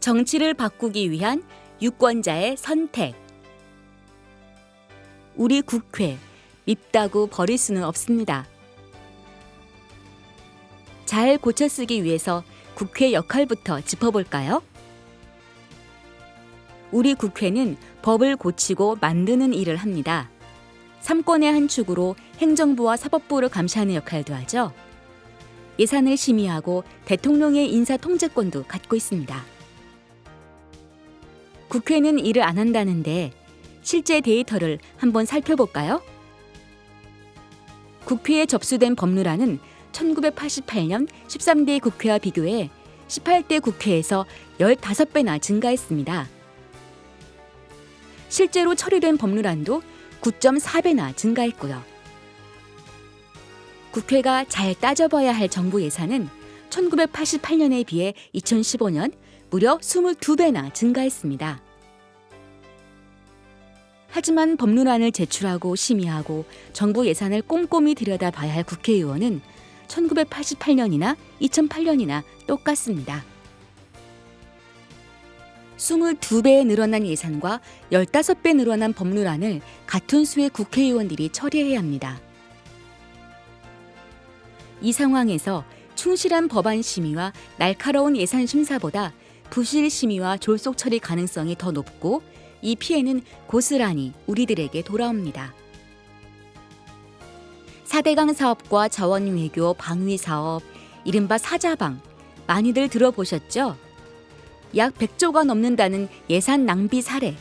정치를 바꾸기 위한 유권자의 선택. 우리 국회 밉다고 버릴 수는 없습니다. 잘 고쳐 쓰기 위해서 국회 역할부터 짚어볼까요? 우리 국회는 법을 고치고 만드는 일을 합니다. 삼권의 한 축으로 행정부와 사법부를 감시하는 역할도 하죠. 예산을 심의하고 대통령의 인사 통제권도 갖고 있습니다. 국회는 일을 안 한다는데 실제 데이터를 한번 살펴볼까요? 국회에 접수된 법률안은 1988년 13대 국회와 비교해 18대 국회에서 15배나 증가했습니다. 실제로 처리된 법률안도 9.4배나 증가했고요. 국회가 잘 따져봐야 할 정부 예산은 1988년에 비해 2015년 무려 22배나 증가했습니다. 하지만 법률안을 제출하고 심의하고 정부 예산을 꼼꼼히 들여다봐야 할 국회의원은 1988년이나 2008년이나 똑같습니다. 22배 늘어난 예산과 15배 늘어난 법률안을 같은 수의 국회의원들이 처리해야 합니다. 이 상황에서 충실한 법안 심의와 날카로운 예산 심사보다 부실 심의와 졸속 처리 가능성이 더 높고 이 피해는 고스란히 우리들에게 돌아옵니다. 4대강 사업과 자원 외교 방위 사업, 이른바 사자방 많이들 들어보셨죠? 약 100조가 넘는다는 예산 낭비 사례.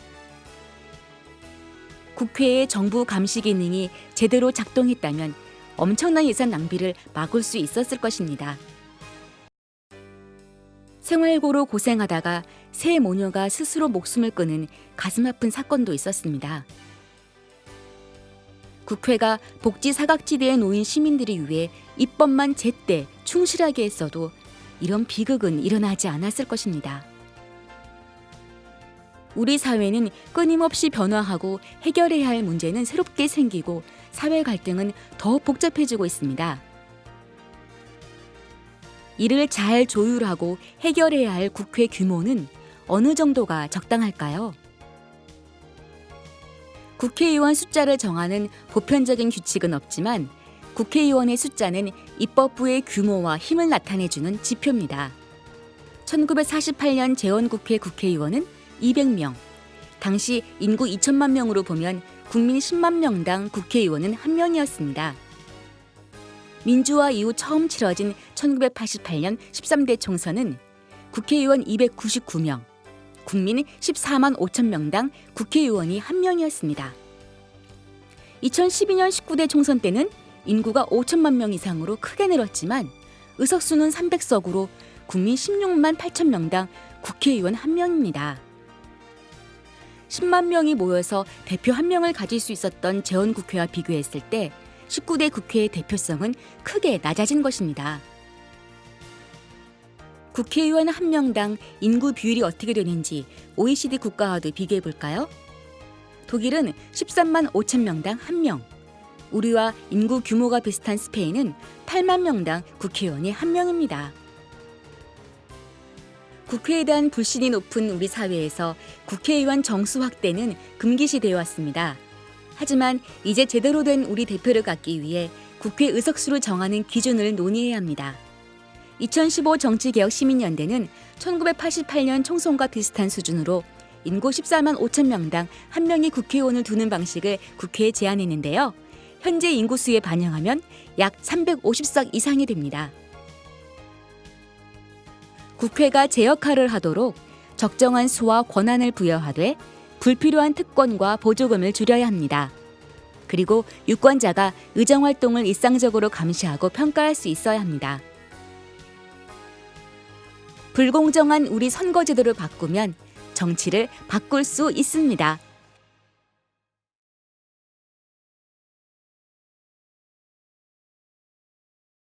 국회의 정부 감시 기능이 제대로 작동했다면 엄청난 예산 낭비를 막을 수 있었을 것입니다. 생활고로 고생하다가 새 모녀가 스스로 목숨을 끊은 가슴 아픈 사건도 있었습니다. 국회가 복지 사각지대에 놓인 시민들이 위해 입법만 제때 충실하게 했어도 이런 비극은 일어나지 않았을 것입니다. 우리 사회는 끊임없이 변화하고 해결해야 할 문제는 새롭게 생기고 사회 갈등은 더 복잡해지고 있습니다. 이를 잘 조율하고 해결해야 할 국회 규모는 어느 정도가 적당할까요? 국회의원 숫자를 정하는 보편적인 규칙은 없지만 국회의원의 숫자는 입법부의 규모와 힘을 나타내주는 지표입니다. 1948년 재원국회 국회의원은 200명, 당시 인구 2천만 명으로 보면 국민 10만 명당 국회의원은 한 명이었습니다. 민주화 이후 처음 치러진 1988년 13대 총선은 국회의원 299명, 국민 14만 5천 명당 국회의원이 한 명이었습니다. 2012년 19대 총선 때는 인구가 5천만 명 이상으로 크게 늘었지만 의석수는 300석으로 국민 16만 8천 명당 국회의원 한 명입니다. 10만 명이 모여서 대표 한 명을 가질 수 있었던 재원국회와 비교했을 때 19대 국회의 대표성은 크게 낮아진 것입니다. 국회의원 한 명당 인구 비율이 어떻게 되는지 OECD 국가와도 비교해 볼까요? 독일은 13만 5천 명당 한 명, 우리와 인구 규모가 비슷한 스페인은 8만 명당 국회의원이 한 명입니다. 국회에 대한 불신이 높은 우리 사회에서 국회의원 정수 확대는 금기시되어 왔습니다. 하지만 이제 제대로 된 우리 대표를 갖기 위해 국회 의석수를 정하는 기준을 논의해야 합니다. 2015 정치개혁 시민연대는 1988년 총선과 비슷한 수준으로 인구 14만 5천 명당 한 명의 국회의원을 두는 방식을 국회에 제안했는데요. 현재 인구수에 반영하면 약 350석 이상이 됩니다. 국회가 제 역할을 하도록 적정한 수와 권한을 부여하되 불필요한 특권과 보조금을 줄여야 합니다. 그리고 유권자가 의정 활동을 일상적으로 감시하고 평가할 수 있어야 합니다. 불공정한 우리 선거제도를 바꾸면 정치를 바꿀 수 있습니다.